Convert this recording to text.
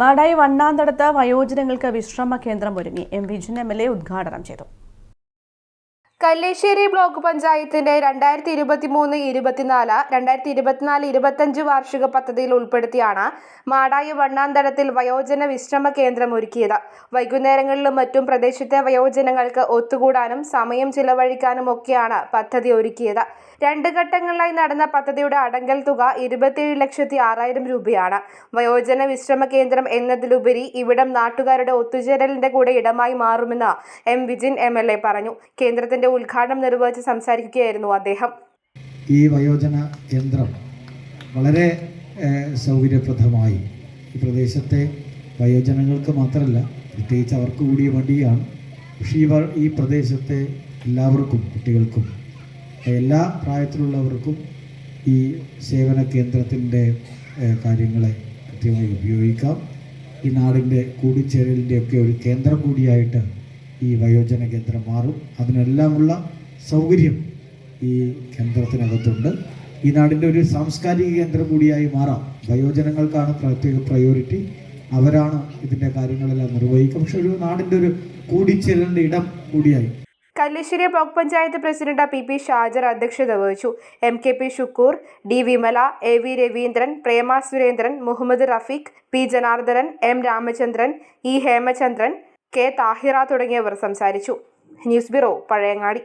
മാടായി വണ്ണാന്തടത്ത് വയോജനങ്ങൾക്ക് വിശ്രമ കേന്ദ്രം ഒരുങ്ങി. M Vijin M L A ഉദ്ഘാടനം ചെയ്തു. കല്ലേശ്ശേരി ബ്ലോക്ക് പഞ്ചായത്തിന്റെ രണ്ടായിരത്തി ഇരുപത്തി മൂന്ന് ഇരുപത്തിനാല് രണ്ടായിരത്തി ഇരുപത്തിനാല് ഇരുപത്തഞ്ച് വാർഷിക പദ്ധതിയിൽ ഉൾപ്പെടുത്തിയാണ് മാടായി വണ്ണാന്തരത്തിൽ വയോജന വിശ്രമ കേന്ദ്രം ഒരുക്കിയത്. വൈകുന്നേരങ്ങളിലും മറ്റും പ്രദേശത്തെ വയോജനങ്ങൾക്ക് ഒത്തുകൂടാനും സമയം ചിലവഴിക്കാനും ഒക്കെയാണ് പദ്ധതി ഒരുക്കിയത്. രണ്ട് ഘട്ടങ്ങളിലായി നടന്ന പദ്ധതിയുടെ അടങ്കൽ തുക ഇരുപത്തിയേഴ് ലക്ഷത്തി ആറായിരം രൂപയാണ്. വയോജന വിശ്രമ കേന്ദ്രം എന്നതിലുപരി ഇവിടം നാട്ടുകാരുടെ ഒത്തുചേരലിന്റെ കൂടെ ഇടമായി മാറുമെന്ന് M Vijin M L A പറഞ്ഞു. കേന്ദ്രത്തിന്റെ ഉദ്ഘാടനം നിർവഹിച്ച് സംസാരിക്കുകയായിരുന്നു അദ്ദേഹം. ഈ വയോജന കേന്ദ്രം വളരെ സൗകര്യപ്രദമായി ഈ പ്രദേശത്തെ വയോജനങ്ങൾക്ക് മാത്രമല്ല പ്രത്യേകിച്ച് അവർക്ക് കൂടിയ വണ്ടിയാണ്. പക്ഷേ ഇവർ ഈ പ്രദേശത്തെ എല്ലാവർക്കും കുട്ടികൾക്കും എല്ലാ പ്രായത്തിലുള്ളവർക്കും ഈ സേവന കേന്ദ്രത്തിന്റെ കാര്യങ്ങളെ കൃത്യമായി ഉപയോഗിക്കാം. ഈ നാടിന്റെ കൂടിച്ചേരലിന്റെയൊക്കെ ഒരു കേന്ദ്രം കൂടിയായിട്ട് ഈ വയോജന കേന്ദ്രം മാറും. അതിനെല്ലാമുള്ള സൗകര്യം ഈ കേന്ദ്രത്തിനകത്തുണ്ട്. ഈ നാടിന്റെ ഒരു സാംസ്കാരിക കേന്ദ്രം കൂടിയായി മാറാം. വയോജനങ്ങൾക്കാണ് പ്രത്യേക പ്രയോറിറ്റി അവരാണ് ഇതിന്റെ കാര്യങ്ങളെല്ലാം നിർവഹിക്കുക. പക്ഷെ ഒരു നാടിന്റെ ഒരു കൂടിച്ചേരേണ്ട ഇടം കൂടിയായി. Kalliasseri block panchayat president P P Shajar അധ്യക്ഷത വഹിച്ചു. M K P Shukkur D Vimala A V Raveendran Prema Surendran Muhammad Rafeeq P Janardhanan M Ramachandran E Hemachandran K Thahira തുടങ്ങിയവർ സംസാരിച്ചു. News bureau Pazhayangadi.